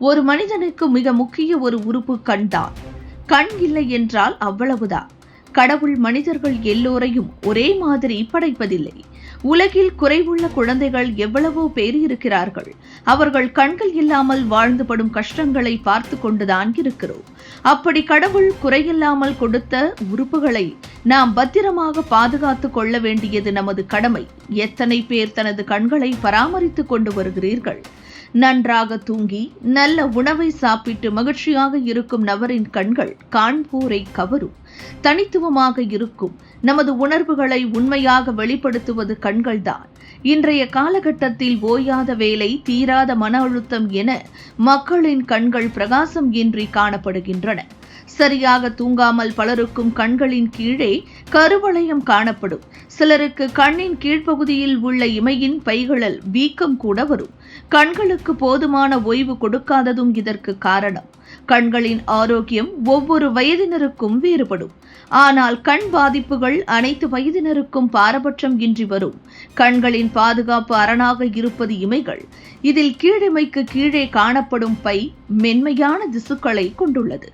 ஒரு மனிதனுக்கு மிக முக்கிய ஒரு உறுப்பு கண்தான் கண் இல்லை என்றால் அவ்வளவுதான். கடவுள் மனிதர்கள் எல்லோரையும் ஒரே மாதிரி படைப்பதில்லை. உலகில் குறைவுள்ள குழந்தைகள் எவ்வளவோ பேர் இருக்கிறார்கள். அவர்கள் கண்கள் இல்லாமல் வாழ்ந்து படும் கஷ்டங்களை பார்த்து கொண்டுதான் இருக்கிறோம். அப்படி கடவுள் குறையில்லாமல் கொடுத்த உறுப்புகளை நாம் பத்திரமாக பாதுகாத்து கொள்ள வேண்டியது நமது கடமை. எத்தனை பேர் தனது கண்களை பராமரித்துக் கொண்டு வருகிறீர்கள்? நன்றாக தூங்கி நல்ல உணவை சாப்பிட்டு மகிழ்ச்சியாக இருக்கும் நபரின் கண்கள் காண்போரை கவரும். தனித்துவமாக இருக்கும். நமது உணர்வுகளை உண்மையாக வெளிப்படுத்துவது கண்கள்தான். இன்றைய காலகட்டத்தில் ஓயாத வேலை தீராத மன அழுத்தம் என மக்களின் கண்கள் பிரகாசம் இன்றி காணப்படுகின்றன. சரியாக தூங்காமல் பலருக்கும் கண்களின் கீழே கருவளையம் காணப்படும். சிலருக்கு கண்ணின் கீழ்ப்பகுதியில் உள்ள இமையின் பைகளில் வீக்கம் கூட வரும். கண்களுக்கு போதுமான ஓய்வு கொடுக்காததும் இதற்கு காரணம். கண்களின் ஆரோக்கியம் ஒவ்வொரு வயதினருக்கும் வேறுபடும். ஆனால் கண் பாதிப்புகள் அனைத்து வயதினருக்கும் பாரபட்சம் இன்றி வரும். கண்களின் பாதுகாப்பு அரணாக இருப்பது இமைகள். இதில் கீழிமைக்கு கீழே காணப்படும் பை மென்மையான திசுக்களை கொண்டுள்ளது.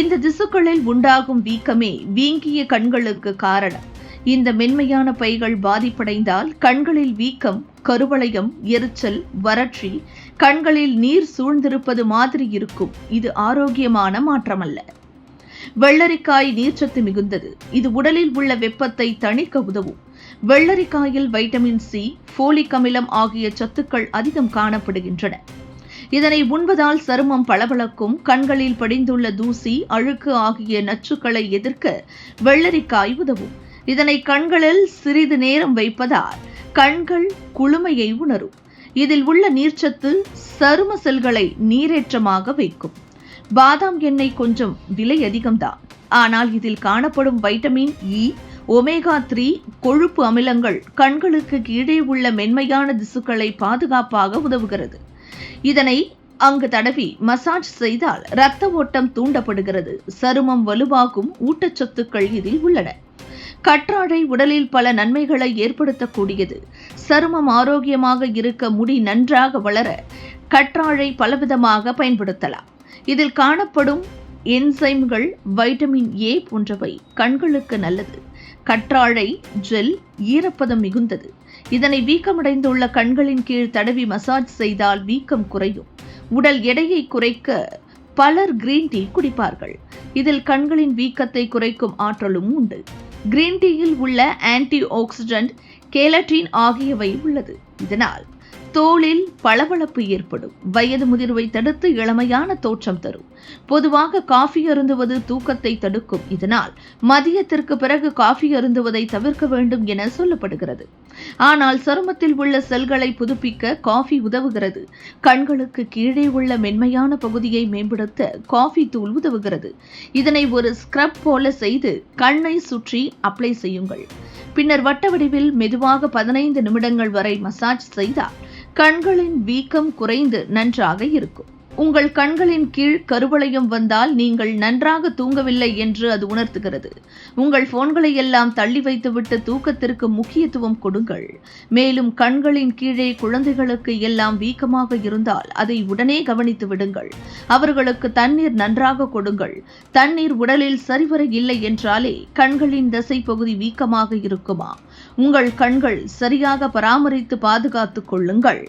இந்த திசுக்களில் உண்டாகும் வீக்கமே வீங்கிய கண்களுக்கு காரணம். இந்த மென்மையான பைகள் பாதிப்படைந்தால் கண்களில் வீக்கம் கருவளையம் எரிச்சல் வறட்சி கண்களில் நீர் சூழ்ந்திருப்பது மாதிரி இருக்கும். இது ஆரோக்கியமான மாற்றமல்ல. வெள்ளரிக்காய் நீர்ச்சத்து மிகுந்தது. இது உடலில் உள்ள வெப்பத்தை தணிக்க உதவும். வெள்ளரிக்காயில் வைட்டமின் சி போலிக் அமிலம் ஆகிய சத்துக்கள் அதிகம் காணப்படுகின்றன. இதனை உண்பதால் சருமம் பளபளக்கும் கண்களில் படிந்துள்ள தூசி அழுக்கு ஆகிய நச்சுக்களை எதிர்க்க வெள்ளரிக்காய் உதவும். இதனை கண்களில் சிறிது நேரம் வைப்பதால் கண்கள் குளுமையை உணரும். இதில் உள்ள நீர்ச்சத்து சரும செல்களை நீரேற்றமாக வைக்கும். பாதாம் எண்ணெய் கொஞ்சம் விலை அதிகம்தான். ஆனால் இதில் காணப்படும் வைட்டமின் இ ஒமேகா த்ரீ கொழுப்பு அமிலங்கள் கண்களுக்கு கீழே உள்ள மென்மையான திசுக்களை பாதுகாப்பாக உதவுகிறது. இதனை அங்கு தடவி மசாஜ் செய்தால் இரத்த ஓட்டம் தூண்டப்படுகிறது. சருமம் வலுவாகும் ஊட்டச்சத்துக்கள் இதில் உள்ளன. கற்றாழை உடலில் பல நன்மைகளை ஏற்படுத்தக்கூடியது. சருமம் ஆரோக்கியமாக இருக்க முடி நன்றாக வளர கற்றாழை பலவிதமாக பயன்படுத்தலாம். இதில் காணப்படும் என்சைம்கள் வைட்டமின் ஏ போன்றவை கண்களுக்கு நல்லது. கற்றாழை ஜெல் ஈரப்பதம் மிகுந்தது. இதனை வீக்கமடைந்துள்ள கண்களின் கீழ் தடவி மசாஜ் செய்தால் வீக்கம் குறையும். உடல் எடையை குறைக்க பலர் கிரீன் டீ குடிப்பார்கள். இதில் கண்களின் வீக்கத்தை குறைக்கும் ஆற்றலும் உண்டு. கிரீன் டீயில் உள்ள ஆன்டி ஆக்சிடென்ட் கேலட்டின் ஆகியவை உள்ளது. இதனால் தோளில் பளபளப்பு ஏற்படும். வயது முதிர்வை தடுத்து இளமையான தோற்றம் தரும். பொதுவாக காஃபி அருந்துவது தூக்கத்தை தடுக்கும். இதனால் மதியத்திற்கு பிறகு காஃபி அருந்துவதை தவிர்க்க வேண்டும் என சொல்லப்படுகிறது. ஆனால் சருமத்தில் உள்ள செல்களை புதுப்பிக்க காஃபி உதவுகிறது. கண்களுக்கு கீழே உள்ள மென்மையான பகுதியை மேம்படுத்த காஃபி தூள் உதவுகிறது. இதனை ஒரு ஸ்க்ரப் போல செய்து கண்ணை சுற்றி அப்ளை செய்யுங்கள். பின்னர் வட்ட வடிவில் மெதுவாக பதினைந்து நிமிடங்கள் வரை மசாஜ் செய்தால் கண்களின் வீக்கம் குறைந்து நன்றாக இருக்கும். உங்கள் கண்களின் கீழ் கருவளையம் வந்தால் நீங்கள் நன்றாக தூங்கவில்லை என்று அது உணர்த்துகிறது. உங்கள் போன்களை எல்லாம் தள்ளி வைத்துவிட்டு தூக்கத்திற்கு முக்கியத்துவம் கொடுங்கள். மேலும் கண்களின் கீழே குழந்தைகளுக்கு எல்லாம் வீக்கமாக இருந்தால் அதை உடனே கவனித்து விடுங்கள். அவர்களுக்கு தண்ணீர் நன்றாக கொடுங்கள். தண்ணீர் உடலில் சரிவர இல்லை என்றாலே கண்களின் தசை பகுதி வீக்கமாக இருக்குமா? உங்கள் கண்கள் சரியாக பராமரித்து பாதுகாத்துக் கொள்ளுங்கள்.